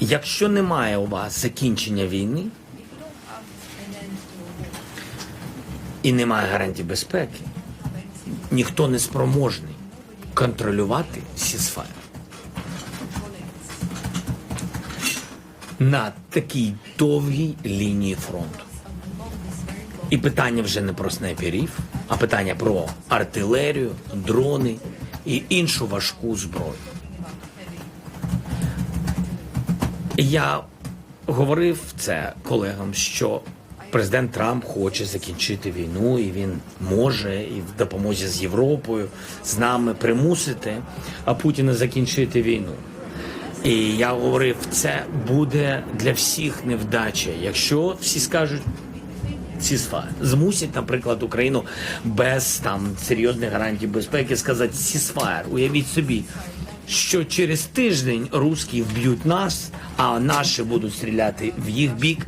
Якщо немає у вас закінчення війни і немає гарантій безпеки, ніхто не спроможний контролювати сісфайр. На такій довгій лінії фронту. І питання вже не про снайперів, а питання про артилерію, дрони і іншу важку зброю. Я говорив це колегам, що президент Трамп хоче закінчити війну, і він може і в допомозі з Європою з нами примусити Путіна закінчити війну. І я говорив, це буде для всіх невдача, якщо всі скажуть. Сісфайр. Змусять, наприклад, Україну без там серйозних гарантій безпеки сказати сісфайр. Уявіть собі, що через тиждень русські вб'ють нас, а наші будуть стріляти в їх бік.